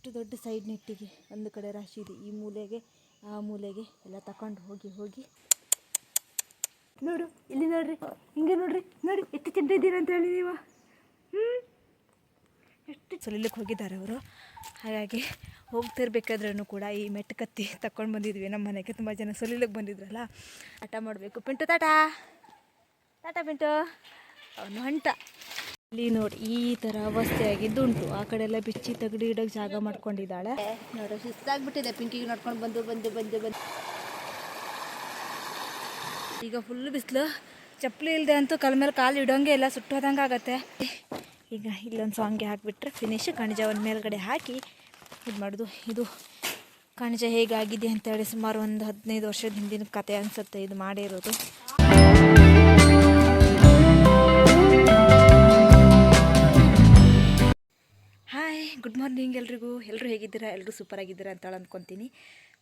ಎಷ್ಟು ದೊಡ್ಡ ಸೈಡ್ ನೆಟ್ಟಿಗೆ. ಒಂದು ಕಡೆ ರಾಶಿ ಇದೆ. ಈ ಮೂಲೆಗೆ, ಆ ಮೂಲೆಗೆ ಎಲ್ಲ ತಕೊಂಡು ಹೋಗಿ ಹೋಗಿ. ನೋಡು, ಇಲ್ಲಿ ನೋಡ್ರಿ, ಹಿಂಗೆ ನೋಡ್ರಿ ನೋಡಿ ಎಷ್ಟು ಚೆಂದ ಇದ್ದೀರ ಅಂತ ಹೇಳಿ ನೀವು. ಎಷ್ಟು ಸುಲಿಲಿಕ್ಕೆ ಹೋಗಿದ್ದಾರೆ ಅವರು. ಹಾಗಾಗಿ ಹೋಗ್ತಿರ್ಬೇಕಾದ್ರೂ ಕೂಡ ಈ ಮೆಟ್ಟು ಕತ್ತಿ ಬಂದಿದ್ವಿ. ನಮ್ಮ ಮನೆಗೆ ತುಂಬ ಜನ ಸುಲಿಲಿಕ್ಕೆ ಬಂದಿದ್ರಲ್ಲ. ಆಟ ಮಾಡಬೇಕು. ಪಿಂಟು, ತಾಟ. ತಾಟ ಪಿಂಟು. ಅವನು ಹೊಂಟ. ಇಲ್ಲಿ ನೋಡಿ, ಈ ತರ ಅವಸ್ಥೆ ಆಗಿದ್ದುಂಟು. ಆ ಕಡೆ ಎಲ್ಲ ಬಿಚ್ಚಿ ತಗಡಿ ಇಡೋಕೆ ಜಾಗ ಮಾಡ್ಕೊಂಡಿದ್ದಾಳೆ. ನೋಡು, ಸುಸ್ತಾಗ್ಬಿಟ್ಟಿದೆ. ಪಿಂಕಿಗೆ ನೋಡ್ಕೊಂಡು ಬಂದು ಬಂದು ಬಂದು ಬಂದು. ಈಗ ಫುಲ್ ಬಿಸಿಲು. ಚಪ್ಪಲಿ ಇಲ್ಲದೆ ಅಂತೂ ಕಲ್ ಮೇಲೆ ಕಾಲು ಇಡೋಂಗೆ ಇಲ್ಲ, ಸುಟ್ಟೋದಂಗೆ ಆಗತ್ತೆ. ಈಗ ಇಲ್ಲೊಂದು ಸಾಂಗ್ಗೆ ಹಾಕಿಬಿಟ್ರೆ ಫಿನಿಶ್ ಕಣಜ ಒಂದು ಮೇಲ್ಗಡೆ ಹಾಕಿ ಇದು ಮಾಡೋದು. ಇದು ಕಣಜ ಹೇಗಾಗಿದೆ ಅಂತೇಳಿ ಸುಮಾರು ಒಂದು ಹದಿನೈದು ವರ್ಷದ ಹಿಂದಿನ ಕತೆ ಅನಿಸುತ್ತೆ, ಇದು ಮಾಡಿರೋದು. ಗುಡ್ ಮಾರ್ನಿಂಗ್ ಎಲ್ರಿಗೂ. ಎಲ್ಲರೂ ಹೇಗಿದ್ದೀರಾ? ಎಲ್ಲರೂ ಸೂಪರ್ ಆಗಿದ್ದೀರಾ ಅಂತ ಅಂದ್ಕೊತೀನಿ.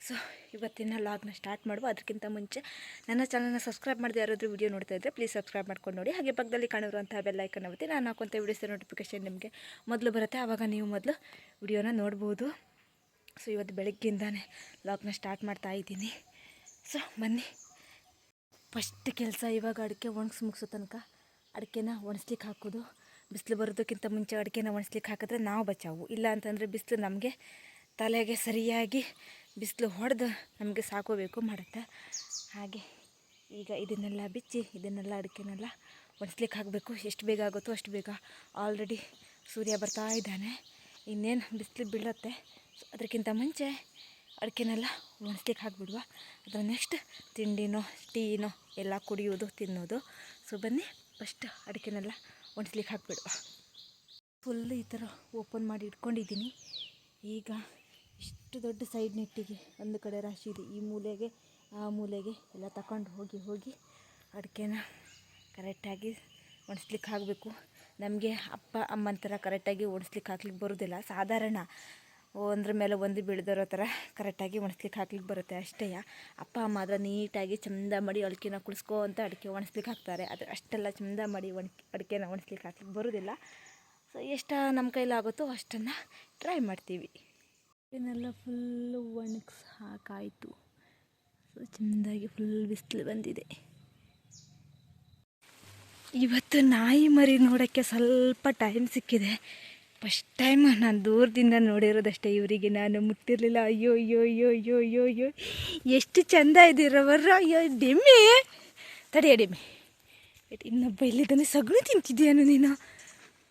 ಸೊ ಇವತ್ತಿನ ಲಾಗ್ನ ಸ್ಟಾರ್ಟ್ ಮಾಡುವ. ಅದಕ್ಕಿಂತ ಮುಂಚೆ ನನ್ನ ಚಾನಲ್ನ ಸಬ್ಸ್ಕ್ರೈಬ್ ಮಾಡದೆ ಯಾರಾದರೂ ವಿಡಿಯೋ ನೋಡ್ತಾ ಇದ್ದರೆ ಪ್ಲೀಸ್ ಸಬ್ಸ್ಕ್ರೈಬ್ ಮಾಡ್ಕೊಂಡು ನೋಡಿ. ಹಾಗೆ ಪಕ್ಕದಲ್ಲಿ ಕಾಣಿರುವಂಥ ಬೆಲ್ಲೈಕನ್ ಅವತ್ತೆ ನಾನು ಹಾಕುವಂಥ ವೀಡಿಯೋಸ್ ನೋಟಿಫಿಕೇಶನ್ ನಿಮಗೆ ಮೊದಲು ಬರುತ್ತೆ. ಆವಾಗ ನೀವು ಮೊದಲು ವಿಡಿಯೋನ ನೋಡ್ಬೋದು. ಸೊ ಇವತ್ತು ಬೆಳಗ್ಗೆಯಿಂದಾನೇ ಲಾಗ್ನ ಸ್ಟಾರ್ಟ್ ಮಾಡ್ತಾ ಇದ್ದೀನಿ. ಸೊ ಬನ್ನಿ. ಫಸ್ಟ್ ಕೆಲಸ ಇವಾಗ ಅಡಿಕೆ ಒಣಗಿಸಿ ಮುಗಿಸೋ ತನಕ ಅಡಿಕೆನ ಒಣಸ್ಲಿಕ್ಕೆ ಹಾಕೋದು. ಬಿಸಿಲು ಬರೋದಕ್ಕಿಂತ ಮುಂಚೆ ಅಡಿಕೆನ ಒಣಸ್ಲಿಕ್ಕೆ ಹಾಕಿದ್ರೆ ನಾವು ಬಚಾವು. ಇಲ್ಲ ಅಂತಂದರೆ ಬಿಸಿಲು ನಮಗೆ ತಲೆಗೆ ಸರಿಯಾಗಿ ಬಿಸಿಲು ಹೊಡೆದು ನಮಗೆ ಸಾಕೋಬೇಕು ಮಾಡುತ್ತೆ. ಹಾಗೆ ಈಗ ಇದನ್ನೆಲ್ಲ ಬಿಚ್ಚಿ, ಇದನ್ನೆಲ್ಲ ಅಡಿಕೆನೆಲ್ಲ ಒಣಸ್ಲಿಕ್ಕೆ ಹಾಕಬೇಕು. ಎಷ್ಟು ಬೇಗ ಆಗುತ್ತೋ ಅಷ್ಟು ಬೇಗ ಆಲ್ರೆಡಿ ಸೂರ್ಯ ಬರ್ತಾ ಇದ್ದಾನೆ. ಇನ್ನೇನು ಬಿಸಿಲು ಬೀಳತ್ತೆ ಅದಕ್ಕಿಂತ ಮುಂಚೆ ಅಡಿಕೆನೆಲ್ಲ ಒಣಸ್ಲಿಕ್ಕೆ ಹಾಕಿಬಿಡುವ. ಅದರ ನೆಕ್ಸ್ಟ್ ತಿಂಡಿನೋ, ಟೀನೋ, ಎಲ್ಲ ಕುಡಿಯೋದು ತಿನ್ನೋದು ಸೊ ಬನ್ನಿ ಫಸ್ಟ್ ಅಡಿಕೆನೆಲ್ಲ ಒಣಸ್ಲಿಕ್ಕೆ ಹಾಕ್ಬಿಡುವ ಫುಲ್ ಈ ಥರ ಓಪನ್ ಮಾಡಿ ಇಟ್ಕೊಂಡಿದ್ದೀನಿ. ಈಗ ಇಷ್ಟು ದೊಡ್ಡ ಸೈಡ್ ನೆಟ್ಟಿಗೆ ಒಂದು ಕಡೆ ರಾಶಿ ಇದೆ. ಈ ಮೂಲೆಗೆ, ಆ ಮೂಲೆಗೆ ಎಲ್ಲ ತಗೊಂಡು ಹೋಗಿ ಹೋಗಿ ಅಡಿಕೆನ ಕರೆಕ್ಟಾಗಿ ಒಣಸ್ಲಿಕ್ಕೆ ಹಾಕಬೇಕು. ನಮಗೆ ಅಪ್ಪ, ಅಮ್ಮನ ಥರ ಕರೆಕ್ಟಾಗಿ ಒಣಸ್ಲಿಕ್ಕೆ ಹಾಕ್ಲಿಕ್ಕೆ ಬರೋದಿಲ್ಲ. ಸಾಧಾರಣ ಒಂದ್ರ ಮೇಲೆ ಒಂದು ಬೀಳ್ದಿರೋ ಥರ ಕರೆಕ್ಟಾಗಿ ಒಣಸ್ಲಿಕ್ಕೆ ಹಾಕ್ಲಿಕ್ಕೆ ಬರುತ್ತೆ ಅಷ್ಟೇ ಅಪ್ಪ, ಅಮ್ಮ ಆದ್ರೆ ನೀಟಾಗಿ ಚಂದ ಮಾಡಿ ಅಡಿಕೆನ ಕುಳಿಸ್ಕೋ ಅಂತ ಅಡಿಕೆ ಒಣಸ್ಲಿಕ್ಕೆ ಹಾಕ್ತಾರೆ. ಅದು ಅಷ್ಟೆಲ್ಲ ಚಂದ ಮಾಡಿ ಒಣ, ಅಡಿಕೆನ ಒಣಸ್ಲಿಕ್ಕೆ ಹಾಕ್ಲಿಕ್ಕೆ ಬರೋದಿಲ್ಲ. ಸೊ ಎಷ್ಟು ನಮ್ಮ ಕೈಲಾಗುತ್ತೋ ಅಷ್ಟನ್ನು ಟ್ರೈ ಮಾಡ್ತೀವಿ. ಇದನ್ನೆಲ್ಲ ಫುಲ್ಲು ಒಣಗಿಸಿ ಹಾಕಾಯಿತು. ಸೊ ಚಂದಾಗಿ ಫುಲ್ ಬಿಸಿಲು ಬಂದಿದೆ. ಇವತ್ತು ನಾಯಿ ಮರಿ ನೋಡೋಕ್ಕೆ ಸ್ವಲ್ಪ ಟೈಮ್ ಸಿಕ್ಕಿದೆ. ಫಸ್ಟ್ ಟೈಮ್ ನಾನು ದೂರದಿಂದ ನೋಡಿರೋದಷ್ಟೇ ಇವರಿಗೆ. ನಾನು ಮುಟ್ಟಿರಲಿಲ್ಲ. ಅಯ್ಯೋ ಅಯ್ಯೋ ಅಯ್ಯೋ ಅಯ್ಯೋ ಅಯ್ಯೋ ಅಯ್ಯೋ. ಎಷ್ಟು ಚಂದ ಇದ್ದೀರವರ ಅಯ್ಯೋ, ಡೆಮ್ಮಿ. ತಡೆಯ ಡೆಮ್ಮಿ. ಇನ್ನೊಬ್ಬ ಇಲ್ಲಿದ್ದಾನೆ. ಸಗಣಿ ತಿಂತಿದ್ದೀಯನು ನೀನು?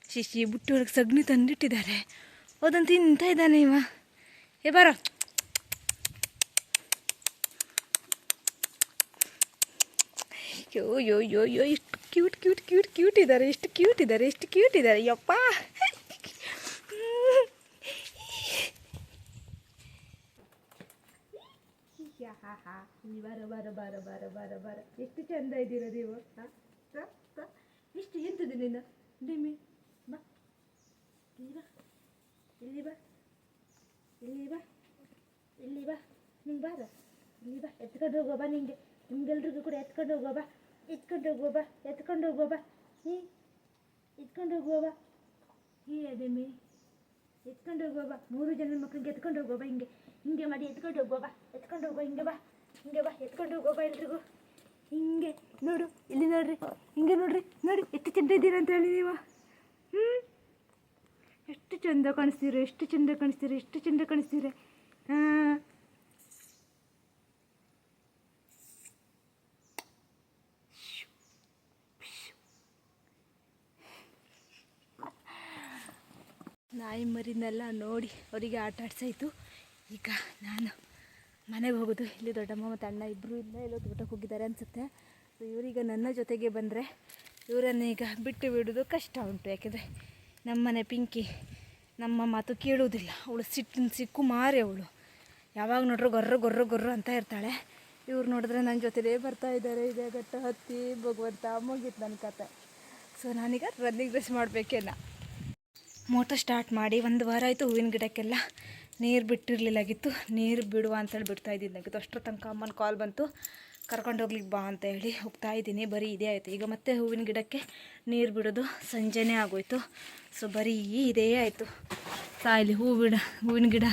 ಶಿಶಿ, ಬುಟ್ಟಿ ಒಳಗೆ ಸಗಣಿ ತಂದಿಟ್ಟಿದ್ದಾರೆ. ಅದನ್ನು ತಿಂತಾ ಇದ್ದಾನೆ ಇವ. ಏ, ಬಾರೋ. Yo yo yo yo cute cute cute cute ಇದ್ದಾರೆ. ಎಷ್ಟು ಕ್ಯೂಟ್ ಇದ್ದಾರೆ. ಎಷ್ಟು ಕ್ಯೂಟ್ ಇದ್ದಾರೆ. ಯಪ್ಪ. ಬಾರ ಬಾರ ಬಾರ ಬಾರ ಬಾರ ಬಾರ. ಎಷ್ಟು ಚಂದ ಇದ್ದೀರ ನೀವು? ಎಷ್ಟು ಎಂತದ್ದು ನಿನ್ನ? ನಿಮ್ಮಿ, ಬಾ. ಇಲ್ಲಿ ಬಾ. ಇಲ್ಲಿ ಬಾ. ಇಲ್ಲಿ ಬಾ. ಇಲ್ಲಿ ಬಾ. ನಿಂಗೆ ಬಾರ? ಇಲ್ಲಿ ಬಾ. ಎತ್ಕೊಂಡು ಹೋಗೋ ಬಾ ನಿಂಗೆ. ನಿಮ್ಗೆಲ್ರಿಗೂ ಕೂಡ ಎತ್ಕೊಂಡು ಹೋಗೋ ಬಾ. ಎತ್ಕೊಂಡು ಹೋಗೋ ಬಾ. ಎತ್ಕೊಂಡು ಹೋಗೋ ಬಾ. ಹ್ಞೂ ಎತ್ಕೊಂಡು ಹೋಗುವ ಬಾ. ಹೀ ಅದೇಮಿ ಎತ್ಕೊಂಡು ಹೋಗೋ ಬಾ. ಮೂರು ಜನ ಮಕ್ಕಳಿಗೆ ಎತ್ಕೊಂಡು ಹೋಗೋ ಬಾ ಹಿಂಗೆ. ಹಿಂಗೆ ಮಾಡಿ ಎತ್ಕೊಂಡು ಹೋಗೋ ಬಾ. ಎತ್ಕೊಂಡು ಹೋಗೋ ಹಿಂಗೆ ಬಾ. ಹಿಂಗೆ ಬಾ, ಎತ್ಕೊಂಡು ಹೋಗೋ, ಬಾ ಎಲ್ರಿಗೂ. ಹಿಂಗೆ ನೋಡು, ಇಲ್ಲಿ ನೋಡ್ರಿ, ಹಿಂಗೆ ನೋಡ್ರಿ, ನೋಡಿ, ಎಷ್ಟು ಚಂದ ಇದ್ದೀರಾ ಅಂತ ಹೇಳಿ ನೀವು. ಹ್ಞೂ ಎಷ್ಟು ಚಂದ ಕಾಣಿಸ್ತೀರ, ಎಷ್ಟು ಚಂದ ಕಾಣಿಸ್ತೀರ, ಎಷ್ಟು ಚಂದ ಕಾಣಿಸ್ತೀರ? ನಾಯಿ ಮರಿನೆಲ್ಲ ನೋಡಿ, ಅವರಿಗೆ ಆಟ ಆಡ್ಸಾಯಿತು. ಈಗ ನಾನು ಮನೆಗೆ ಹೋಗೋದು. ಇಲ್ಲಿ ದೊಡ್ಡಮ್ಮ ಮತ್ತು ಅಣ್ಣ ಇಬ್ಬರು ಇಲ್ಲ, ಎಲ್ಲೋ ತೋಟಕ್ಕೆ ಹೋಗಿದ್ದಾರೆ ಅನಿಸುತ್ತೆ. ಸೊ ಇವರೀಗ ನನ್ನ ಜೊತೆಗೆ ಬಂದರೆ ಇವರನ್ನು ಈಗ ಬಿಟ್ಟು ಬಿಡೋದು ಕಷ್ಟ ಉಂಟು. ಯಾಕೆಂದರೆ ನಮ್ಮನೆ ಪಿಂಕಿ ನಮ್ಮ ಮಾತು ಕೇಳುವುದಿಲ್ಲ. ಅವಳು ಸಿಟ್ಟಿನ ಸಿಕ್ಕು ಮಾರಿ ಅವಳು. ಯಾವಾಗ ನೋಡ್ರು ಗೊರ್ರ ಗೊರ್ರ ಗೊರ್ರ ಅಂತ ಇರ್ತಾಳೆ. ಇವ್ರು ನೋಡಿದ್ರೆ ನನ್ನ ಜೊತೆಲೇ ಬರ್ತಾ ಇದ್ದಾರೆ. ಇದೇ ಘಟ್ಟ ಹತ್ತಿ ಭಗವಂತ ಮುಗಿತು ನನ್ನ ಕತೆ. ಸೊ ನಾನೀಗ ರನ್ನಿಂಗ್ ರೇಸ್ ಮಾಡಬೇಕೇನ. ಮೋಟರ್ ಸ್ಟಾರ್ಟ್ ಮಾಡಿ ಒಂದು ವಾರ ಆಯಿತು ಹೂವಿನ ಗಿಡಕ್ಕೆಲ್ಲ. ನೀರು ಬಿಟ್ಟಿರಲಿಲ್ಲಾಗಿತ್ತು. ನೀರು ಬಿಡುವ ಅಂತೇಳಿ ಬಿಡ್ತಾ ಇದ್ದಿದ್ದಾಗಿತ್ತು ಅಷ್ಟರ ತನಕ ಅಮ್ಮನ ಕಾಲ್ ಬಂತು. ಕರ್ಕೊಂಡು ಹೋಗ್ಲಿಕ್ಕೆ ಬಾ ಅಂತ ಹೇಳಿ ಹೋಗ್ತಾ ಇದ್ದೀನಿ. ಬರೀ ಇದೇ ಆಯಿತು. ಈಗ ಮತ್ತೆ ಹೂವಿನ ಗಿಡಕ್ಕೆ ನೀರು ಬಿಡೋದು ಸಂಜೆನೇ ಆಗೋಯ್ತು. ಸೊ ಬರೀ ಇದೇ ಆಯಿತು. ಸಾಯಲಿ ಹೂ ಬಿಡ, ಹೂವಿನ ಗಿಡ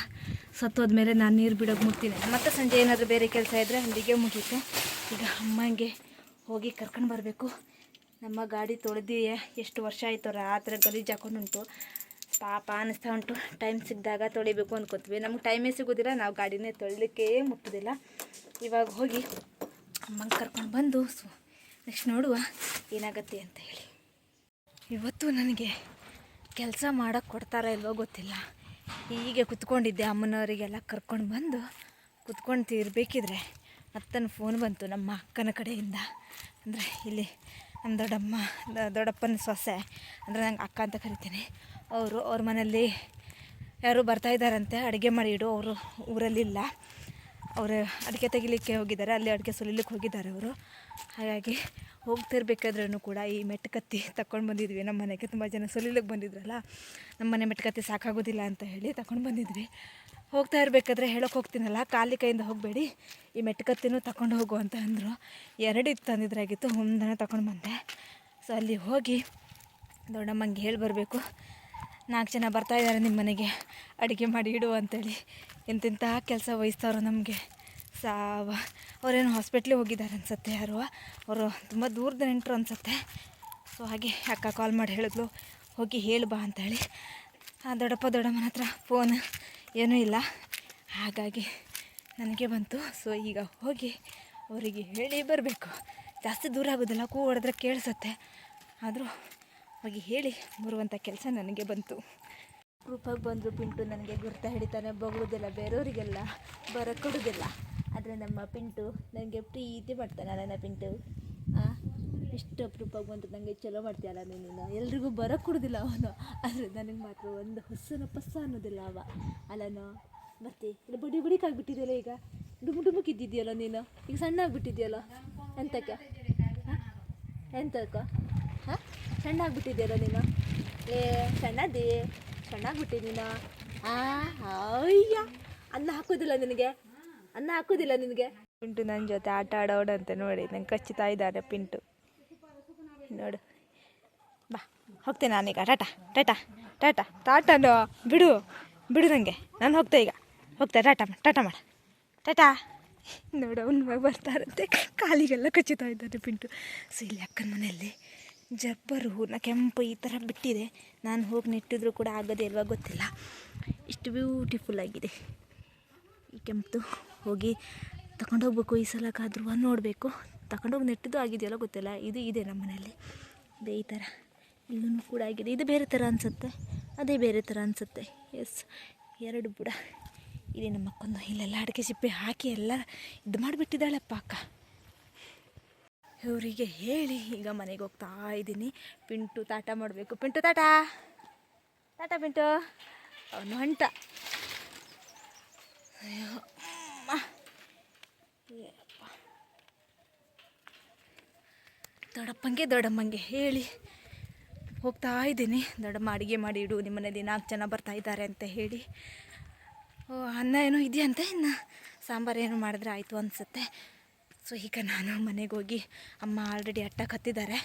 ಸತ್ತೋದ್ಮೇಲೆ ನಾನು ನೀರು ಬಿಡೋಕೆ ಮುಟ್ತೀನಿ ಮತ್ತೆ ಸಂಜೆ ಏನಾದರೂ ಬೇರೆ ಕೆಲಸ ಇದ್ದರೆ ಅಲ್ಲಿಗೆ ಮುಗೀತು. ಈಗ ಅಮ್ಮಂಗೆ ಹೋಗಿ ಕರ್ಕೊಂಡು ಬರಬೇಕು. ನಮ್ಮ ಗಾಡಿ ತೊಳೆದು ಎಷ್ಟು ವರ್ಷ ಆಯಿತು, ರಾತ್ರಿ ಗಲೀಜು ಹಾಕೊಂಡುಂಟು ಪಾಪ ಅನ್ನಿಸ್ತಾ ಉಂಟು. ಟೈಮ್ ಸಿಕ್ಕಿದಾಗ ತೊಳಿಬೇಕು ಅಂದ್ಕೊತೀವಿ ನಮ್ಗೆ ಟೈಮೇ ಸಿಗೋದಿಲ್ಲ. ನಾವು ಗಾಡಿನೇ ತೊಳಿಲಿಕ್ಕೆ ಮುಟ್ಟೋದಿಲ್ಲ. ಇವಾಗ ಹೋಗಿ ಅಮ್ಮಂಗೆ ಕರ್ಕೊಂಡು ಬಂದು ಸೊ ನೆಕ್ಸ್ಟ್ ನೋಡುವ ಏನಾಗತ್ತೆ ಅಂತ ಹೇಳಿ. ಇವತ್ತು ನನಗೆ ಕೆಲಸ ಮಾಡೋಕ್ಕೆ ಕೊಡ್ತಾರ ಇಲ್ವೋ ಗೊತ್ತಿಲ್ಲ. ಹೀಗೆ ಕುತ್ಕೊಂಡಿದ್ದೆ ಅಮ್ಮನವರಿಗೆಲ್ಲ ಕರ್ಕೊಂಡು ಬಂದು. ಕುತ್ಕೊಂಡು ಇರಬೇಕಿದ್ರೆ ಅತ್ತನ ಫೋನ್ ಬಂತು ನಮ್ಮ ಅಕ್ಕನ ಕಡೆಯಿಂದ. ಅಂದರೆ ಇಲ್ಲಿ ನಮ್ಮ ದೊಡ್ಡಮ್ಮ ದೊಡ್ಡಪ್ಪನ ಸೊಸೆ. ಅಂದರೆ ನಂಗೆ ಅಕ್ಕ ಅಂತ ಕರಿತೀನಿ. ಅವರು ಅವ್ರ ಮನೆಯಲ್ಲಿ ಯಾರು ಬರ್ತಾ ಇದ್ದಾರಂತೆ, ಅಡುಗೆ ಮಾಡಿ ಇಡು, ಅವರು ಊರಲ್ಲಿಲ್ಲ. ಅವರು ಅಡಿಕೆ ತೆಗಿಲಿಕ್ಕೆ ಹೋಗಿದ್ದಾರೆ, ಅಲ್ಲಿ ಅಡುಗೆ ಸುಲಿಲಿಕ್ಕೆ ಹೋಗಿದ್ದಾರೆ ಅವರು. ಹಾಗಾಗಿ ಹೋಗ್ತಿರ್ಬೇಕಾದ್ರೂ ಕೂಡ ಈ ಮೆಟ್ಕತ್ತಿ ತಕೊಂಡು ಬಂದಿದ್ವಿ. ನಮ್ಮ ಮನೆಗೆ ತುಂಬ ಜನ ಸುಲಿಲಿಕ್ಕೆ ಬಂದಿದ್ರಲ್ಲ, ನಮ್ಮ ಮನೆ ಮೆಟ್ಕತ್ತಿ ಸಾಕಾಗೋದಿಲ್ಲ ಅಂತ ಹೇಳಿ ತಗೊಂಡು ಬಂದಿದ್ವಿ. ಹೋಗ್ತಾ ಇರಬೇಕಾದ್ರೆ ಹೇಳೋಕೆ ಹೋಗ್ತೀನಲ್ಲ, ಖಾಲಿ ಕೈಯಿಂದ ಹೋಗಬೇಡಿ, ಈ ಮೆಟ್ಕತ್ತಿನೂ ತಗೊಂಡು ಹೋಗು ಅಂತ ಅಂದರು. ಎರಡು ಇತ್ತು ತಂದಿದ್ರಾಗಿತ್ತು, ಒಂದನ್ನು ತಗೊಂಡು ಬಂದೆ. ಸೊ ಅಲ್ಲಿ ಹೋಗಿ ದೊಡ್ಡಮ್ಮಂಗೆ ಹೇಳಿ ಬರಬೇಕು. ನಾಲ್ಕು ಜನ ಬರ್ತಾ ಇದ್ದಾರೆ ನಿಮ್ಮ ಮನೆಗೆ. ಅಡುಗೆ ಮಾಡಿ ಇಡು ಅಂತೇಳಿ. ಎಂತೆಂಥ ಕೆಲಸ ವಹಿಸ್ತಾರೋ ನಮಗೆ. ಸಾವ. ಅವರೇನು ಹಾಸ್ಪಿಟ್ಲಿಗೆ ಹೋಗಿದ್ದಾರೆ ಅನ್ಸುತ್ತೆ ಯಾರು. ಅವರು ತುಂಬ ದೂರದ ನೆಂಟರು ಅನಿಸುತ್ತೆ. ಸೊ ಹಾಗೆ ಅಕ್ಕ ಕಾಲ್ ಮಾಡಿ ಹೇಳಿದ್ಲು. ಹೋಗಿ ಹೇಳು ಬಾ ಅಂತೇಳಿ. ಆ, ದೊಡ್ಡಪ್ಪ, ದೊಡ್ಡಮ್ಮನ ಹತ್ರ ಫೋನ್ ಏನೂ ಇಲ್ಲ. ಹಾಗಾಗಿ ನನಗೆ ಬಂತು. ಸೊ ಈಗ ಹೋಗಿ ಅವರಿಗೆ ಹೇಳಿ ಬರಬೇಕು. ಜಾಸ್ತಿ ದೂರ ಆಗೋದಿಲ್ಲ. ಕೂ ಹೊಡೆದ್ರೆ ಕೇಳಿಸುತ್ತೆ. ಆದರೂ ಹೋಗಿ ಹೇಳಿ ಬರುವಂಥ ಕೆಲಸ ನನಗೆ ಬಂತು. ರೂಪಾಗಿ ಬಂದರು ಪಿಂಟು ನನಗೆ ಗುರ್ತ ಹಿಡಿತಾನೆ ಬೊಗಳುದಿಲ್ಲ, ಬೇರೆಯವರಿಗೆಲ್ಲ ಬರ ಕೊಡೋದಿಲ್ಲ. ಆದರೆ ನಮ್ಮ ಪಿಂಟು ನನಗೆ ಪ್ರೀತಿ ಮಾಡ್ತಾನೆ ನನ್ನ ಪಿಂಟು. ಎಷ್ಟು ಅಪರೂಪಕ್ಕೆ ಬಂತು ನನಗೆ ಚಲೋ ಮಾಡ್ತೀಯಲ್ಲ ನೀನು ಎಲ್ರಿಗೂ ಬರೋ ಕೊಡೋದಿಲ್ಲ ಅವನು. ಆದರೆ ನನಗೆ ಮಾತ್ರ ಒಂದು ಹೊಸನ ಪಸ್ಸ ಅನ್ನೋದಿಲ್ಲ ಅವ. ಅಲ್ಲನೋ, ಮತ್ತೆ ಇಲ್ಲ ಬಡಿ ಬಡಿಕಾಗ್ಬಿಟ್ಟಿದೆಯಲ್ಲ ಈಗ. ಡುಮು ಡುಮುಕಿದ್ದಿದೆಯಲ್ಲ ನೀನು. ಈಗ ಸಣ್ಣ ಆಗ್ಬಿಟ್ಟಿದ್ಯಲ್ಲ ಎಂತಕ್ಕೆ? ಎಂತಕ್ಕ? ಹಾಂ? ಸಣ್ಣ ಆಗ್ಬಿಟ್ಟಿದ್ಯಲ್ಲ ನೀನು? ಏ ಸಣ್ಣದಿ ಸಣ್ಣ ಆಗ್ಬಿಟ್ಟಿ ನೀನು. ಆ, ಅಯ್ಯ. ಅನ್ನ ಹಾಕೋದಿಲ್ಲ ನಿನಗೆ? ಅನ್ನ ಹಾಕೋದಿಲ್ಲ ನಿನಗೆ? ಪಿಂಟು ನನ್ನ ಜೊತೆ ಆಟ ಆಡೋಣಂತೆ ನೋಡಿ, ನಂಗೆ ಕಚ್ಚುತ್ತಾ ಇದ್ದಾರೆ ಪಿಂಟು. ನೋಡು. ಬಾ, ಹೋಗ್ತೇನೆ ನಾನೀಗ. ಟಾಟಾ ಟಾಟಾ ಟಾಟಾ ಟಾಟಾನು ಬಿಡು ಬಿಡು ನನಗೆ ನಾನು ಹೋಗ್ತೆ ಈಗ. ಹೋಗ್ತೆ, ಟಾಟಾ ಮಾಡ ಟಾಟಾ ಮಾಡ. ಟಾಟಾ. ನೋಡು, ಅವ್ನು ಬರ್ತಾರಂತೆ ಕಾಲಿಗೆಲ್ಲ ಕಚ್ಚುತ್ತಾ ಇದ್ದಾರೆ ಪಿಂಟು. ಸೊ ಇಲ್ಲಿ ಅಕ್ಕನ ಮನೆಯಲ್ಲಿ. ಜಬ್ಬರು ಹೂರ್ಣ ಕೆಂಪು ಈ ಥರ ಬಿಟ್ಟಿದೆ. ನಾನು ಹೋಗಿ ನೆಟ್ಟಿದ್ರು ಕೂಡ ಆಗೋದೇ ಇಲ್ವಾ ಗೊತ್ತಿಲ್ಲ. ಇಷ್ಟು ಬ್ಯೂಟಿಫುಲ್ ಆಗಿದೆ. ಈ ಕೆಂಪು ಹೋಗಿ ತಗೊಂಡೋಗ್ಬೇಕು ಈ ಸಲಕ್ಕಾದ್ರೂ ನೋಡಬೇಕು. ತಗೊಂಡೋಗಿ ನೆಟ್ಟಿದ್ದು ಆಗಿದೆಯಲ್ಲ ಗೊತ್ತಿಲ್ಲ, ಇದು ಇದೆ ನಮ್ಮ ಮನೆಯಲ್ಲಿ ಅದೇ ಈ ಥರ ಇಲ್ಲೂ ಕೂಡ ಆಗಿದೆ. ಇದು ಬೇರೆ ಥರ ಅನಿಸುತ್ತೆ. ಅದೇ ಬೇರೆ ಥರ ಅನಿಸುತ್ತೆ. ಎಸ್ ಎರಡು ಬುಡ. ಇದೆ ನಮ್ಮ ಅಕ್ಕೊಂದು ಇಲ್ಲೆಲ್ಲ ಅಡಿಕೆ ಸಿಪ್ಪೆ ಹಾಕಿ ಎಲ್ಲ ಇದು ಮಾಡಿಬಿಟ್ಟಿದ್ದಾಳೆ ಅಕ್ಕ ಇವರಿಗೆ ಹೇಳಿ, ಈಗ ಮನೆಗೆ ಹೋಗ್ತಾ ಇದ್ದೀನಿ. ಪಿಂಟು ತಾಟ ಮಾಡಬೇಕು. ಪಿಂಟು ತಾಟ? ತಾಟ ಪಿಂಟು. ಅವನು ಅಮ್ಮ. ದೊಡ್ಡಪ್ಪಂಗೆ ದೊಡ್ಡಮ್ಮಂಗೆ ಹೇಳಿ. ಹೋಗ್ತಾ ಇದ್ದೀನಿ. ದೊಡ್ಡಮ್ಮ ಅಡುಗೆ ಮಾಡಿ ಇಡು. ನಿಮ್ಮ ಮನೇಲಿ ನಾಲ್ಕು ಜನ ಬರ್ತಾ ಇದ್ದಾರೆ ಅಂತ ಹೇಳಿ. ಓ, ಅನ್ನ ಏನೋ ಇದೆಯಂತೆ ಇನ್ನು? ಸಾಂಬಾರು ಏನೋ ಮಾಡಿದ್ರೆ ಆಯಿತು ಅನಿಸುತ್ತೆ. ಸೊ ಈಗ ನಾನು ಮನೆಗೆ ಹೋಗಿ ಅಮ್ಮ ಆಲ್ರೆಡಿ ಅಟ್ಟಕ್ಕೆ ಹತ್ತಿದ್ದಾರೆ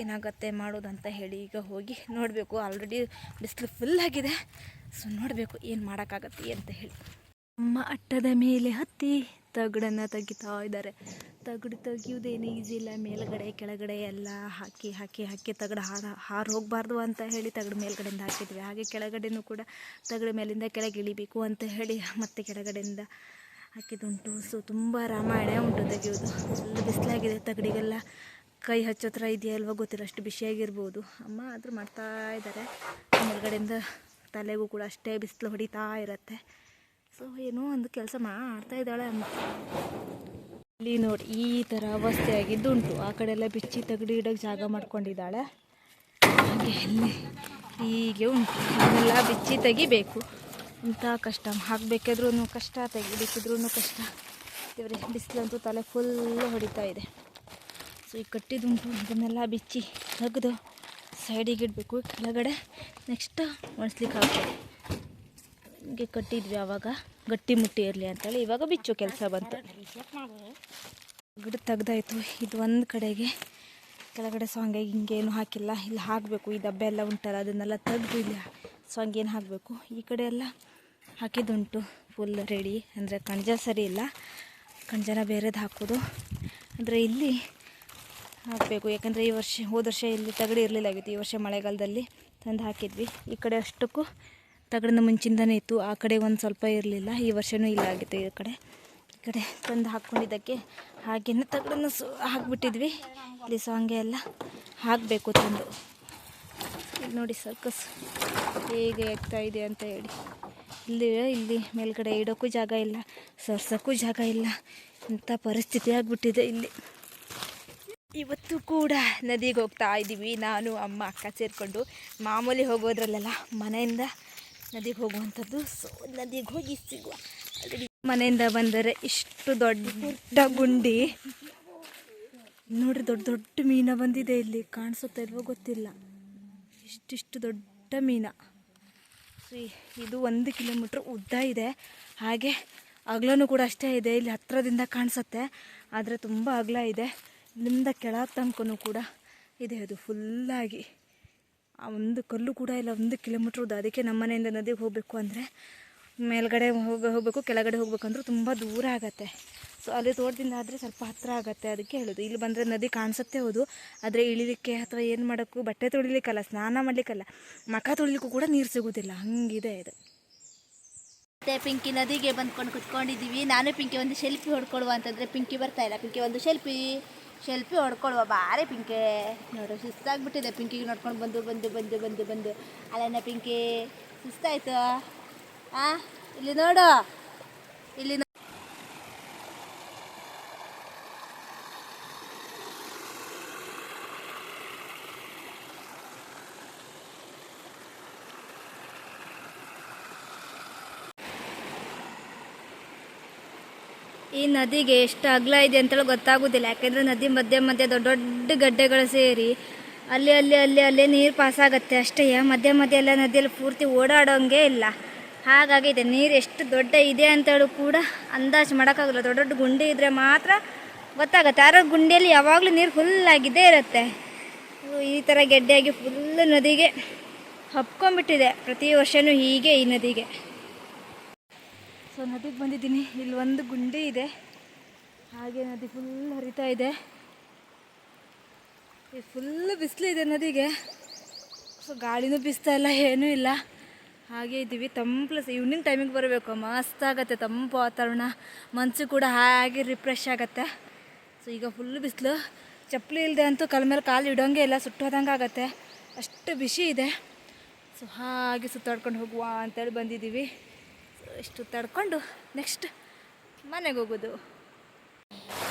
ಏನಾಗುತ್ತೆ ಮಾಡೋದು ಅಂತ ಹೇಳಿ ಈಗ ಹೋಗಿ ನೋಡಬೇಕು. ಆಲ್ರೆಡಿ ಬಿಸಿಲು ಫುಲ್ ಆಗಿದೆ. ಸೊ ನೋಡಬೇಕು ಏನು ಮಾಡೋಕ್ಕಾಗತ್ತೆ ಅಂತ ಹೇಳಿ. ಅಮ್ಮ ಅಟ್ಟದ ಮೇಲೆ ಹತ್ತಿ ತಗಡನ್ನು ತೆಗಿತಾ ಇದ್ದಾರೆ. ತಗಡು ತೆಗಿಯೋದೇನು ಈಸಿ ಇಲ್ಲ. ಮೇಲ್ಗಡೆ, ಕೆಳಗಡೆ ಎಲ್ಲ ಹಾಕಿ ಹಾಕಿ ಹಾಕಿ ತಗಡು ಹಾರ, ಹಾರು ಹೋಗಬಾರ್ದು ಅಂತ ಹೇಳಿ ತಗಡು ಮೇಲ್ಗಡೆಯಿಂದ ಹಾಕಿದ್ವಿ. ಹಾಗೆ ಕೆಳಗಡೆನೂ ಕೂಡ ತಗಡು ಮೇಲಿಂದ ಕೆಳಗೆ ಇಳಿಬೇಕು ಅಂತ ಹೇಳಿ ಮತ್ತೆ ಕೆಳಗಡೆಯಿಂದ ಹಾಕಿದುಂಟು ಸೊ ತುಂಬ ರಾಮಾಯಣ ಉಂಟು ತೆಗೆಯೋದು ಫುಲ್ ಬಿಸಿಲಾಗಿದೆ, ತಗಡಿಗೆಲ್ಲ ಕೈ ಹಚ್ಚೋ ಥರ ಅಲ್ವ ಗೊತ್ತಿಲ್ಲ, ಅಷ್ಟು ಬಿಸಿಯಾಗಿರ್ಬೋದು ಅಮ್ಮ ಆದರೂ ಮಾಡ್ತಾ ಇದ್ದಾರೆ. ಮೇಲ್ಗಡೆಯಿಂದ ತಲೆಗೂ ಕೂಡ ಅಷ್ಟೇ ಬಿಸಿಲು ಹೊಡಿತಾ ಇರತ್ತೆ. ಸೊ ಏನೋ ಒಂದು ಕೆಲಸ ಮಾಡ್ತಾ ಇದ್ದಾಳೆ ಅಮ್ಮ. ಇಲ್ಲಿ ನೋಡಿ, ಈ ಥರ ಅವಸ್ಥೆ ಆಗಿದ್ದುಂಟು. ಆ ಕಡೆ ಎಲ್ಲ ಬಿಚ್ಚಿ ತಗಡಿ ಇಡೋಕ್ಕೆ ಜಾಗ ಮಾಡ್ಕೊಂಡಿದ್ದಾಳೆ. ಹಾಗೆ ಇಲ್ಲಿ ಹೀಗೆ ಉಂಟು. ಅದನ್ನೆಲ್ಲ ಬಿಚ್ಚಿ ತೆಗಿಬೇಕು. ಇಂಥ ಕಷ್ಟ ಹಾಕಬೇಕಾದ್ರೂ ಕಷ್ಟ ತೆಗಿಬೇಕಿದ್ರೂ ಕಷ್ಟ. ಇವ್ರೆ ಬಿಸಿಲಂತೂ ತಲೆ ಫುಲ್ ಹೊಡಿತಾ ಇದೆ. ಸೊ ಈ ಕಟ್ಟಿದುಂಟು ಇದನ್ನೆಲ್ಲ ಬಿಚ್ಚಿ ತೆಗೆದು ಸೈಡಿಗೆ ಇಡಬೇಕು. ಕೆಳಗಡೆ ನೆಕ್ಸ್ಟ್ ಒಣಸ್ಲಿಕ್ಕೆ ಹಾಕ್ತೀವಿ ಹಿಂಗೆ ಕಟ್ಟಿದ್ವಿ ಆವಾಗ ಗಟ್ಟಿ ಮುಟ್ಟಿ ಇರಲಿ ಅಂತೇಳಿ ಇವಾಗ ಬಿಚ್ಚು ಕೆಲಸ ಬಂತು. ಗಿಡ ತೆಗ್ದಾಯ್ತು. ಇದು ಒಂದು ಕಡೆಗೆ, ಕೆಳಗಡೆ ಸೊಂಗೆ ಹಿಂಗೇನು ಹಾಕಿಲ್ಲ. ಇಲ್ಲಿ ಹಾಕಬೇಕು. ಈ ದಬ್ಬೆ ಎಲ್ಲ ಉಂಟಲ್ಲ, ಅದನ್ನೆಲ್ಲ ತೆಗ್ದು ಇಲ್ಲಿ ಸೊಂಗೆ ಹಂಗೇನು ಹಾಕಬೇಕು? ಈ ಕಡೆ ಎಲ್ಲ ಹಾಕಿದ್ದುಂಟು. ಫುಲ್ ರೆಡಿ ಅಂದರೆ ಕಣಜ ಸರಿ ಇಲ್ಲ. ಕಣಜನ ಬೇರೆದು ಹಾಕೋದು. ಅಂದರೆ ಇಲ್ಲಿ ಹಾಕಬೇಕು. ಯಾಕಂದರೆ ಈ ವರ್ಷ, ಹೋದ ವರ್ಷ ಇಲ್ಲಿ ತಗಡು ಇರಲಿಲ್ಲ ಆಗಿತ್ತು. ಈ ವರ್ಷ ಮಳೆಗಾಲದಲ್ಲಿ ತಂದು ಹಾಕಿದ್ವಿ. ಈ ಕಡೆ ಅಷ್ಟಕ್ಕೂ ತಗಡಿನ ಮುಂಚಿಂದನೇ ಇತ್ತು. ಆ ಕಡೆ ಒಂದು ಸ್ವಲ್ಪ ಇರಲಿಲ್ಲ. ಈ ವರ್ಷವೂ ಇಲ್ಲ ಆಗಿತ್ತು ಈ ಕಡೆ. ಈ ಕಡೆ ತಂದು ಹಾಕ್ಕೊಂಡಿದ್ದಕ್ಕೆ ಹಾಗೇನೆ ತಗಡನ್ನು ಸು ಹಾಕ್ಬಿಟ್ಟಿದ್ವಿ. ಇಲ್ಲಿ ಸಾಂಗೆ ಎಲ್ಲ ಹಾಕಬೇಕು ತಂದು. ನೋಡಿ ಸರ್ಕಸ್ ಹೇಗೆ ಆಗ್ತಾ ಇದೆ ಅಂತ ಹೇಳಿ. ಇಲ್ಲಿ ಇಲ್ಲಿ ಮೇಲ್ಗಡೆ ಇಡೋಕ್ಕೂ ಜಾಗ ಇಲ್ಲ, ಸರ್ಸೋಕ್ಕೂ ಜಾಗ ಇಲ್ಲ. ಇಂಥ ಪರಿಸ್ಥಿತಿ ಆಗಿಬಿಟ್ಟಿದೆ ಇಲ್ಲಿ. ಇವತ್ತು ಕೂಡ ನದಿಗೆ ಹೋಗ್ತಾ ಇದ್ದೀವಿ. ನಾನು, ಅಮ್ಮ, ಅಕ್ಕ ಸೇರಿಕೊಂಡು ಮಾಮೂಲಿ ಹೋಗೋದ್ರಲ್ಲೆಲ್ಲ ಮನೆಯಿಂದ ನದಿಗೆ ಹೋಗುವಂಥದ್ದು. ಸೊ ನದಿಗೆ ಹೋಗಿ ಸಿಗುವ. ಮನೆಯಿಂದ ಬಂದರೆ ಇಷ್ಟು ದೊಡ್ಡ ಗುಂಡಿ. ನೋಡಿ ದೊಡ್ಡ ದೊಡ್ಡ ಮೀನ ಬಂದಿದೆ ಇಲ್ಲಿ. ಕಾಣಿಸುತ್ತಾ ಇಲ್ವೋ ಗೊತ್ತಿಲ್ಲ. ಇಷ್ಟಿಷ್ಟು ದೊಡ್ಡ ಮೀನ. ಸೊ ಇದು ಒಂದು ಕಿಲೋಮೀಟ್ರ್ ಉದ್ದ ಇದೆ. ಹಾಗೆ ಅಗ್ಲೂ ಕೂಡ ಅಷ್ಟೇ ಇದೆ. ಇಲ್ಲಿ ಹತ್ತಿರದಿಂದ ಕಾಣಿಸುತ್ತೆ. ಆದರೆ ತುಂಬ ಅಗಲ ಇದೆ. ಇಲ್ಲಿಂದ ಕೆಳ ತನಕನೂ ಕೂಡ ಇದೆ ಅದು ಫುಲ್ಲಾಗಿ. ಆ ಒಂದು ಕಲ್ಲು ಕೂಡ ಇಲ್ಲ, ಒಂದು ಕಿಲೋಮೀಟ್ರ್ ಉದ್ದ. ಅದಕ್ಕೆ ನಮ್ಮ ಮನೆಯಿಂದ ನದಿಗೆ ಹೋಗಬೇಕು ಅಂದರೆ ಮೇಲ್ಗಡೆ ಹೋಗ, ಹೋಗಬೇಕು, ಕೆಳಗಡೆ ಹೋಗ್ಬೇಕಂದ್ರೂ ತುಂಬ ದೂರ ಆಗತ್ತೆ. ಸೊ ಅಲ್ಲಿ ತೋಟದಿಂದ ಆದರೆ ಸ್ವಲ್ಪ ಹತ್ತಿರ ಆಗುತ್ತೆ ಅದಕ್ಕೆ ಹೇಳೋದು. ಇಲ್ಲಿ ಬಂದರೆ ನದಿ ಕಾಣಿಸುತ್ತೆ ಹೌದು, ಆದರೆ ಇಳಿಲಿಕ್ಕೆ ಅಥವಾ ಏನು ಮಾಡೋಕ್ಕೂ ಬಟ್ಟೆ ತೊಳಿಲಿಕ್ಕಲ್ಲ, ಸ್ನಾನ ಮಾಡಲಿಕ್ಕಲ್ಲ, ಮಖ ತೊಳಿಲಿಕ್ಕೂ ಕೂಡ ನೀರು ಸಿಗೋದಿಲ್ಲ. ಹಂಗಿದೆ ಇದು. ಮತ್ತೆ ಪಿಂಕಿ ನದಿಗೆ ಬಂದ್ಕೊಂಡು ಕುತ್ಕೊಂಡಿದ್ದೀವಿ. ನಾನು ಪಿಂಕಿ ಒಂದು ಸೆಲ್ಫಿ ಹೊಡ್ಕೊಳುವ ಅಂತಂದರೆ ಪಿಂಕಿ ಬರ್ತಾ ಇಲ್ಲ. ಪಿಂಕಿ ಒಂದು ಸೆಲ್ಫಿ ಸೆಲ್ಫಿ ಹೊಡ್ಕೊಳುವ ಬಾರೆ ಪಿಂಕೆ. ನೋಡು, ಸುಸ್ತಾಗ್ಬಿಟ್ಟಿದೆ ಪಿಂಕಿಗೆ ನೋಡ್ಕೊಂಡು ಬಂದು ಬಂದು ಬಂದು ಬಂದು ಬಂದು. ಅಲ್ಲನ ಪಿಂಕಿ, ಸುಸ್ತಾಯಿತು? ಆ, ಇಲ್ಲಿ ನೋಡು. ಇಲ್ಲಿ ಈ ನದಿಗೆ ಎಷ್ಟು ಅಗಲ ಇದೆ ಅಂತೇಳಿ ಗೊತ್ತಾಗೋದಿಲ್ಲ. ಯಾಕೆಂದರೆ ನದಿ ಮಧ್ಯೆ ಮಧ್ಯೆ ದೊಡ್ಡ ದೊಡ್ಡ ಗಡ್ಡೆಗಳು ಸೇರಿ ಅಲ್ಲಿ ಅಲ್ಲಿ ಅಲ್ಲಿ, ಅಲ್ಲೇ ನೀರು ಪಾಸಾಗತ್ತೆ ಅಷ್ಟೇ. ಮಧ್ಯೆ ಮಧ್ಯೆ ಎಲ್ಲ ನದಿಯಲ್ಲಿ ಪೂರ್ತಿ ಓಡಾಡೋಂಗೆ ಇಲ್ಲ. ಹಾಗಾಗಿದೆ ನೀರು ಎಷ್ಟು ದೊಡ್ಡ ಇದೆ ಅಂತೇಳಿ ಕೂಡ ಅಂದಾಜು ಮಾಡೋಕ್ಕಾಗಲ್ಲ. ದೊಡ್ಡ ದೊಡ್ಡ ಗುಂಡಿ ಇದ್ದರೆ ಮಾತ್ರ ಗೊತ್ತಾಗುತ್ತೆ. ಯಾರೋ ಗುಂಡಿಯಲ್ಲಿ ಯಾವಾಗಲೂ ನೀರು ಫುಲ್ಲಾಗಿದ್ದೇ ಇರುತ್ತೆ. ಈ ಥರ ಗೆಡ್ಡೆಯಾಗಿ ಫುಲ್ ನದಿಗೆ ಹಬ್ಕೊಂಡ್ಬಿಟ್ಟಿದೆ. ಪ್ರತಿ ವರ್ಷವೂ ಹೀಗೆ ಈ ನದಿಗೆ. ಸೊ ನದಿಗೆ ಬಂದಿದ್ದೀನಿ. ಇಲ್ಲಿ ಒಂದು ಗುಂಡಿ ಇದೆ. ಹಾಗೆ ನದಿ ಫುಲ್ ಹರಿತಾ ಇದೆ. ಫುಲ್ ಬಿಸಿಲಿದೆ ನದಿಗೆ. ಸೊ ಗಾಳಿನೂ ಬಿಸ್ತಾ ಇಲ್ಲ, ಏನೂ ಇಲ್ಲ. ಹಾಗೆ ಇದ್ದೀವಿ. ತಂಪು ಈವ್ನಿಂಗ್ ಟೈಮಿಗೆ ಬರಬೇಕು. ಮಸ್ತ್ ಆಗತ್ತೆ ತಂಪು ವಾತಾವರಣ. ಮನಸ್ಸು ಕೂಡ ಹಾಗೆ ರಿಫ್ರೆಶ್ ಆಗುತ್ತೆ. ಸೊ ಈಗ ಫುಲ್ ಬಿಸಿಲು. ಚಪ್ಪಲಿ ಇಲ್ಲದೆ ಅಂತೂ ಕಲ್ ಮೇಲೆ ಕಾಲು ಇಡೋಂಗೆ ಇಲ್ಲ. ಸುಟ್ಟೋದಂಗೆ ಆಗುತ್ತೆ. ಅಷ್ಟು ಬಿಸಿ ಇದೆ. ಸೊ ಹಾಗೆ ಸುತ್ತಾಡ್ಕೊಂಡು ಹೋಗುವ ಅಂತೇಳಿ ಬಂದಿದ್ದೀವಿ. ಇಷ್ಟು ತಡ್ಕೊಂಡು ನೆಕ್ಸ್ಟ್ ಮನೆಗೆ ಹೋಗೋದು.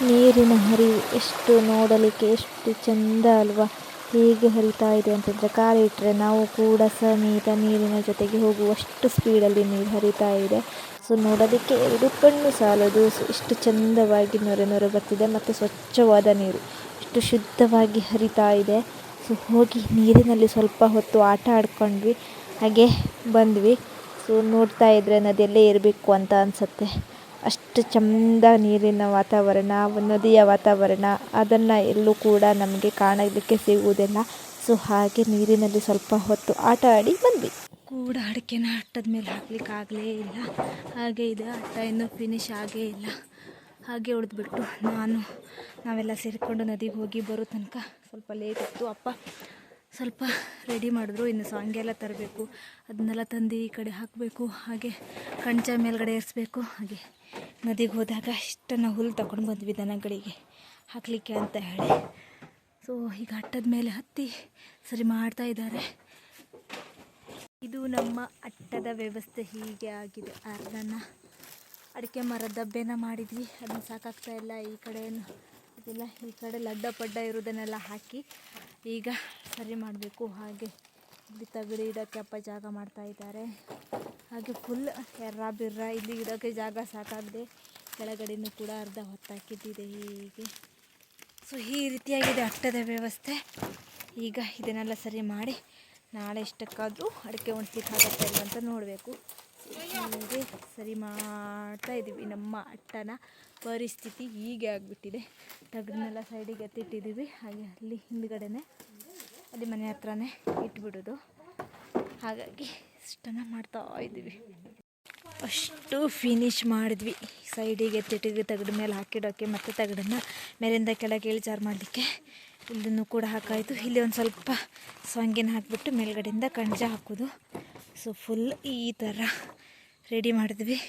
ನೀರಿನ ಹರಿವು ಎಷ್ಟು ನೋಡಲಿಕ್ಕೆ ಎಷ್ಟು ಚಂದ ಅಲ್ವಾ? ಹೇಗೆ ಹರಿತಾ ಇದೆ ಅಂತಂದರೆ ಕಾಲಿಟ್ಟರೆ ನಾವು ಕೂಡ ಸಮೇತ ನೀರಿನ ಜೊತೆಗೆ ಹೋಗುವಷ್ಟು ಸ್ಪೀಡಲ್ಲಿ ನೀರು ಹರಿತಾ ಇದೆ. ಸೊ ನೋಡೋದಕ್ಕೆ ಎರಡು ಕಣ್ಣು ಸಾಲದು. ಇಷ್ಟು ಚಂದವಾಗಿ ನೊರೆ ನೊರೆ ಬರ್ತಿದೆ ಮತ್ತು ಸ್ವಚ್ಛವಾದ ನೀರು. ಇಷ್ಟು ಶುದ್ಧವಾಗಿ ಹರಿತಾ ಇದೆ. ಸೊ ಹೋಗಿ ನೀರಿನಲ್ಲಿ ಸ್ವಲ್ಪ ಹೊತ್ತು ಆಟ ಆಡ್ಕೊಂಡ್ವಿ. ಹಾಗೆ ಬಂದ್ವಿ. ಸೊ ನೋಡ್ತಾ ಇದ್ದರೆ ನದಿಯಲ್ಲೇ ಇರಬೇಕು ಅಂತ ಅನಿಸುತ್ತೆ. ಅಷ್ಟು ಚಂದ ನೀರಿನ ವಾತಾವರಣ, ನದಿಯ ವಾತಾವರಣ, ಅದನ್ನು ಎಲ್ಲೂ ಕೂಡ ನಮಗೆ ಕಾಣಲಿಕ್ಕೆ ಸಿಗುವುದಿಲ್ಲ. ಸೊ ಹಾಗೆ ನೀರಿನಲ್ಲಿ ಸ್ವಲ್ಪ ಹೊತ್ತು ಆಟ ಆಡಿ ಬಂದ್ವಿ. ಕೂಡ ಅಡಿಕೆನ ಅಟ್ಟದ ಮೇಲೆ ಹಾಕ್ಲಿಕ್ಕೆ ಆಗಲೇ ಇಲ್ಲ. ಹಾಗೆ ಇದೆ ಅಟ್ಟ ಇನ್ನೂ ಫಿನಿಶ್ ಆಗೇ ಇಲ್ಲ. ಹಾಗೆ ಉಳಿದ್ಬಿಟ್ಟು ನಾನು, ನಾವೆಲ್ಲ ಸೇರಿಕೊಂಡು ನದಿಗೆ ಹೋಗಿ ಬರೋ ತನಕ ಸ್ವಲ್ಪ ಲೇಟ್ ಇತ್ತು ಅಪ್ಪ ಸ್ವಲ್ಪ ರೆಡಿ ಮಾಡಿದ್ರು, ಇನ್ನು ಸಾಂಗೆಲ್ಲ ತರಬೇಕು, ಅದನ್ನೆಲ್ಲ ತಂದು ಈ ಕಡೆ ಹಾಕಬೇಕು, ಹಾಗೆ ಕಣ್ಚ ಮೇಲ್ಗಡೆ ಏರಿಸ್ಬೇಕು ಹಾಗೆ ನದಿಗೆ ಹೋದಾಗ ಇಷ್ಟನ್ನು ಹುಲ್ಲು ತಗೊಂಡು ಬಂದ್ವಿ ದನಗಳಿಗೆ, ಹಾಕಲಿಕ್ಕೆ ಅಂತ ಹೇಳಿ. ಸೊ ಈಗ ಅಟ್ಟದ ಮೇಲೆ ಹತ್ತಿ ಸರಿ ಮಾಡ್ತಾ ಇದ್ದಾರೆ. ಇದು ನಮ್ಮ ಅಟ್ಟದ ವ್ಯವಸ್ಥೆ ಹೀಗೆ ಆಗಿದೆ. ಅರ್ಧನ ಅಡಿಕೆ ಮರದ ದಬ್ಬೆನ ಮಾಡಿದ್ವಿ. ಅದನ್ನು ಸಾಕಾಗ್ತಾ ಇಲ್ಲ ಈ ಕಡೆ ಏನು ಇದಿಲ್ಲ ಈ ಕಡೆ ಲಡ್ಡ ಪಡ್ಡ ಇರೋದನ್ನೆಲ್ಲ ಹಾಕಿ ಈಗ ಸರಿ ಮಾಡಬೇಕು. ಹಾಗೆ ಇಲ್ಲಿ ತಗಡಿ ಇಡೋಕ್ಕೆ ಅಪ್ಪ ಜಾಗ ಮಾಡ್ತಾ ಇದ್ದಾರೆ. ಹಾಗೆ ಫುಲ್ ಎರ್ರ ಬಿರ್ರ ಇಲ್ಲಿ ಇಡೋಕ್ಕೆ ಜಾಗ ಸಾಕಾಗದೆ. ಕೆಳಗಡೆನೂ ಕೂಡ ಅರ್ಧ ಹೊತ್ತಾಕಿದ್ದಿದೆ ಹೀಗೆ. ಸೊ ಈ ರೀತಿಯಾಗಿದೆ ಅಟ್ಟದ ವ್ಯವಸ್ಥೆ. ಈಗ ಇದನ್ನೆಲ್ಲ ಸರಿ ಮಾಡಿ ನಾಳೆ ಇಷ್ಟಕ್ಕಾದರೂ ಅಡಿಕೆ ಒಣಸ್ಲಿಕ್ಕೆ ಅಂತ ನೋಡಬೇಕು. ಹೀಗೆ ಸರಿ ಮಾಡ್ತಾ ಇದ್ದೀವಿ. ನಮ್ಮ ಅಟ್ಟನ ಪರಿಸ್ಥಿತಿ ಹೀಗೆ ಆಗಿಬಿಟ್ಟಿದೆ. ತಗಡನ್ನೆಲ್ಲ ಸೈಡಿಗೆ ಎತ್ತಿಟ್ಟಿದ್ದೀವಿ. ಹಾಗೆ ಅಲ್ಲಿ ಹಿಂದ್ಗಡೆನೆ ಅಲ್ಲಿ ಮನೆ ಹತ್ರನೇ ಇಟ್ಬಿಡೋದು. ಹಾಗಾಗಿ ಇಷ್ಟನ್ನು ಮಾಡ್ತಾ ಇದ್ದೀವಿ. ಅಷ್ಟು ಫಿನಿಶ್ ಮಾಡಿದ್ವಿ. ಸೈಡಿಗೆ ತಿಟ್ಟಿಗೆ ತಗಡ ಮೇಲೆ ಹಾಕಿಡೋಕ್ಕೆ ಮತ್ತು ತಗಡನ್ನು ಮೇಲಿಂದ ಕೆಳಗೆ ಇಳಿಜಾರು ಮಾಡಲಿಕ್ಕೆ ಇಲ್ಲೂ ಕೂಡ ಹಾಕಾಯಿತು. ಇಲ್ಲಿ ಒಂದು ಸ್ವಲ್ಪ ಸ್ವಂಗಿನ ಹಾಕಿಬಿಟ್ಟು ಮೇಲ್ಗಡೆಯಿಂದ ಕಣಜ ಹಾಕೋದು. ಸೊ ಫುಲ್ ಈ ಥರ ರೆಡಿ ಮಾಡಿದ್ವಿ.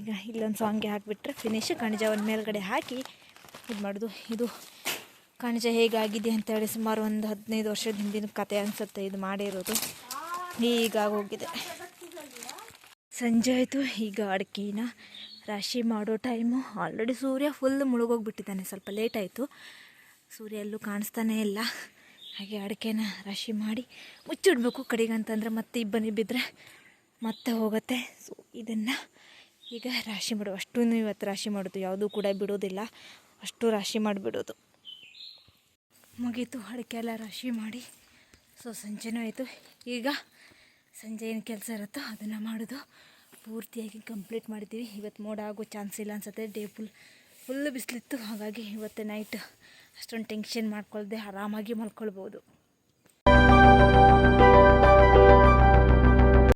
ಈಗ ಇಲ್ಲೊಂದು ಸಾಂಗ್ಗೆ ಹಾಕಿಬಿಟ್ರೆ ಫಿನಿಶ್ ಕಣಜ ಒಂದು ಮೇಲ್ಗಡೆ ಹಾಕಿ ಇದು ಮಾಡೋದು ಇದು ಕಣಜ ಹೇಗಾಗಿದೆ ಅಂತೇಳಿ ಸುಮಾರು ಒಂದು ಹದಿನೈದು ವರ್ಷದ ಹಿಂದಿನ ಕತೆ ಅನಿಸುತ್ತೆ, ಇದು ಮಾಡಿರೋದು. ಈಗ ಹೋಗಿದೆ ಸಂಜೆ ಆಯಿತು, ಈಗ ಅಡಿಕೆನ ರಾಶಿ ಮಾಡೋ ಟೈಮು ಆಲ್ರೆಡಿ ಸೂರ್ಯ ಫುಲ್ ಮುಳುಗೋಗ್ಬಿಟ್ಟಿದ್ದಾನೆ, ಸ್ವಲ್ಪ ಲೇಟ್ ಆಯಿತು. ಸೂರ್ಯ ಎಲ್ಲೂ ಕಾಣಿಸ್ತಾನೇ ಇಲ್ಲ. ಹಾಗೆ ಅಡಿಕೆನ ರಾಶಿ ಮಾಡಿ ಮುಚ್ಚಿಡ್ಬೇಕು ಕಡೆಗೆ ಅಂತಂದರೆ ಮತ್ತೆ ಇಬ್ಬನಿ ಬಿದ್ದರೆ ಮತ್ತೆ ಹೋಗುತ್ತೆ. ಸೊ ಇದನ್ನು ಈಗ ರಾಶಿ ಮಾಡೋ ಅಷ್ಟೂ ಇವತ್ತು ರಾಶಿ ಮಾಡೋದು, ಯಾವುದೂ ಕೂಡ ಬಿಡೋದಿಲ್ಲ. ಅಷ್ಟು ರಾಶಿ ಮಾಡಿಬಿಡೋದು. ಮುಗೀತು. ಅಡಿಕೆ ಎಲ್ಲ ರಾಶಿ ಮಾಡಿ. ಸೊ ಸಂಜೆನೂ ಆಯಿತು. ಈಗ ಸಂಜೆ ಏನು ಕೆಲಸ ಇರುತ್ತೋ ಅದನ್ನು ಮಾಡೋದು. ಪೂರ್ತಿಯಾಗಿ ಕಂಪ್ಲೀಟ್ ಮಾಡಿದ್ದೀವಿ. ಇವತ್ತು ಮೋಡ ಆಗೋ ಚಾನ್ಸ್ ಇಲ್ಲ ಅನ್ಸುತ್ತೆ. ಡೇ ಫುಲ್ ಫುಲ್ ಬಿಸಿಲಿತ್ತು. ಹಾಗಾಗಿ ಇವತ್ತು ನೈಟ್ ಅಷ್ಟೊಂದು ಟೆನ್ಷನ್ ಮಾಡ್ಕೊಳ್ದೆ ಆರಾಮಾಗಿ ಮಲ್ಕೊಳ್ಬೋದು.